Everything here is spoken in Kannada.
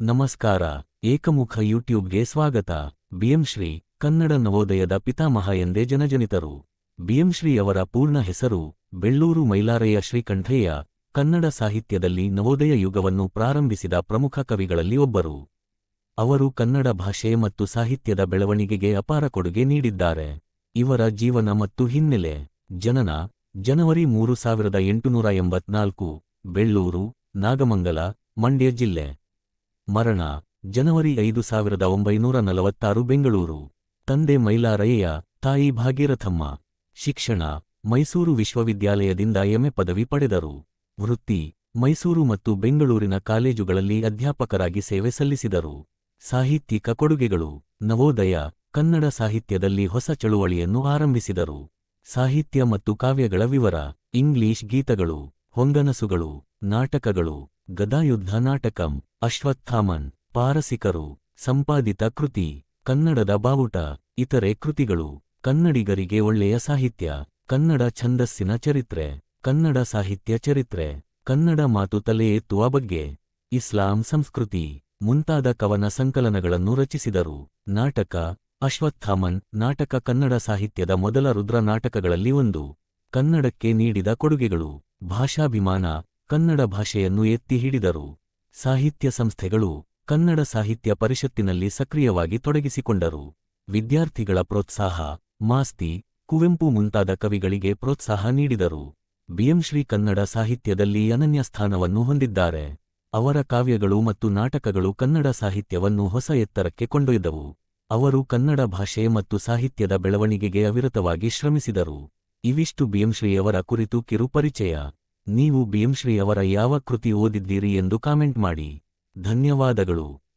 ನಮಸ್ಕಾರ, ಏಕಮುಖ ಯೂಟ್ಯೂಬ್ಗೆ ಸ್ವಾಗತ. ಬಿಎಂಶ್ರೀ ಕನ್ನಡ ನವೋದಯದ ಪಿತಾಮಹ ಎಂದೇ ಜನಜನಿತರು. ಬಿಎಂಶ್ರೀಯವರ ಪೂರ್ಣ ಹೆಸರು ಬೆಳ್ಳೂರು ಮೈಲಾರಯ್ಯ ಶ್ರೀಕಂಠಯ್ಯ, ಕನ್ನಡ ಸಾಹಿತ್ಯದಲ್ಲಿ ನವೋದಯ ಯುಗವನ್ನು ಪ್ರಾರಂಭಿಸಿದ ಪ್ರಮುಖ ಕವಿಗಳಲ್ಲಿ ಒಬ್ಬರು. ಅವರು ಕನ್ನಡ ಭಾಷೆ ಮತ್ತು ಸಾಹಿತ್ಯದ ಬೆಳವಣಿಗೆಗೆ ಅಪಾರ ಕೊಡುಗೆ ನೀಡಿದ್ದಾರೆ. ಇವರ ಜೀವನ ಮತ್ತು ಹಿನ್ನೆಲೆ, ಜನನ, ಜನವರಿ ಮೂರು ಸಾವಿರದ ಎಂಟುನೂರ ಎಂಬತ್ನಾಲ್ಕು, ಬೆಳ್ಳೂರು, ನಾಗಮಂಗಲ, ಮಂಡ್ಯ ಜಿಲ್ಲೆ. ಮರಣ, ಜನವರಿ ಐದು ಸಾವಿರದ ಒಂಬೈನೂರ ನಲವತ್ತಾರು, ಬೆಂಗಳೂರು. ತಂದೆ ಮೈಲಾರಯ್ಯ, ತಾಯಿ ಭಾಗೀರಥಮ್ಮ. ಶಿಕ್ಷಣ, ಮೈಸೂರು ವಿಶ್ವವಿದ್ಯಾಲಯದಿಂದ ಎಂಎ ಪದವಿ ಪಡೆದರು. ವೃತ್ತಿ, ಮೈಸೂರು ಮತ್ತು ಬೆಂಗಳೂರಿನ ಕಾಲೇಜುಗಳಲ್ಲಿ ಅಧ್ಯಾಪಕರಾಗಿ ಸೇವೆ ಸಲ್ಲಿಸಿದರು. ಸಾಹಿತ್ಯಿಕ ಕೊಡುಗೆಗಳು, ನವೋದಯ, ಕನ್ನಡ ಸಾಹಿತ್ಯದಲ್ಲಿ ಹೊಸ ಚಳುವಳಿಯನ್ನು ಆರಂಭಿಸಿದರು. ಸಾಹಿತ್ಯ ಮತ್ತು ಕಾವ್ಯಗಳ ವಿವರ, ಇಂಗ್ಲಿಷ್ ಗೀತಗಳು, ಹೊಂಗನಸುಗಳು, ನಾಟಕಗಳು ಗದಾಯುದ್ಧ ನಾಟಕಂ, ಅಶ್ವತ್ಥಾಮನ್, ಪಾರಸಿಕರು, ಸಂಪಾದಿತ ಕೃತಿ, ಕನ್ನಡದ ಬಾವುಟ, ಇತರೆ ಕೃತಿಗಳು, ಕನ್ನಡಿಗರಿಗೆ ಒಳ್ಳೆಯ ಸಾಹಿತ್ಯ, ಕನ್ನಡ ಛಂದಸ್ಸಿನ ಚರಿತ್ರೆ, ಕನ್ನಡ ಸಾಹಿತ್ಯ ಚರಿತ್ರೆ, ಕನ್ನಡ ಮಾತು ತಲೆ ಎತ್ತುವ ಬಗ್ಗೆ, ಇಸ್ಲಾಂ ಸಂಸ್ಕೃತಿ, ಮುಂತಾದ ಕವನ ಸಂಕಲನಗಳನ್ನು ರಚಿಸಿದರು. ನಾಟಕ, ಅಶ್ವತ್ಥಾಮನ್, ನಾಟಕ ಕನ್ನಡ ಸಾಹಿತ್ಯದ ಮೊದಲ ರುದ್ರ ನಾಟಕಗಳಲ್ಲಿ ಒಂದು. ಕನ್ನಡಕ್ಕೆ ನೀಡಿದ ಕೊಡುಗೆಗಳು, ಭಾಷಾಭಿಮಾನ ಕನ್ನಡ ಭಾಷೆಯನ್ನು ಎತ್ತಿ ಹಿಡಿದರು. ಸಾಹಿತ್ಯ ಸಂಸ್ಥೆಗಳು ಕನ್ನಡ ಸಾಹಿತ್ಯ ಪರಿಷತ್ತಿನಲ್ಲಿ ಸಕ್ರಿಯವಾಗಿ ತೊಡಗಿಸಿಕೊಂಡರು. ವಿದ್ಯಾರ್ಥಿಗಳ ಪ್ರೋತ್ಸಾಹ, ಮಾಸ್ತಿ, ಕುವೆಂಪು ಮುಂತಾದ ಕವಿಗಳಿಗೆ ಪ್ರೋತ್ಸಾಹ ನೀಡಿದರು. ಬಿಎಂಶ್ರೀ ಕನ್ನಡ ಸಾಹಿತ್ಯದಲ್ಲಿ ಅನನ್ಯ ಸ್ಥಾನವನ್ನು ಹೊಂದಿದ್ದಾರೆ. ಅವರ ಕಾವ್ಯಗಳು ಮತ್ತು ನಾಟಕಗಳು ಕನ್ನಡ ಸಾಹಿತ್ಯವನ್ನು ಹೊಸ ಎತ್ತರಕ್ಕೆ ಕೊಂಡೊಯ್ದವು. ಅವರು ಕನ್ನಡ ಭಾಷೆ ಮತ್ತು ಸಾಹಿತ್ಯದ ಬೆಳವಣಿಗೆಗೆ ಅವಿರತವಾಗಿ ಶ್ರಮಿಸಿದರು. ಇವಿಷ್ಟು ಬಿಎಂಶ್ರೀಯವರ ಕುರಿತು ಕಿರು ಪರಿಚಯ ನೀವು ಬಿಎಂಶ್ರೀಯವರ ಯಾವ ಕೃತಿ ಓದಿದ್ದೀರಿ ಎಂದು ಕಾಮೆಂಟ್ ಮಾಡಿ. ಧನ್ಯವಾದಗಳು.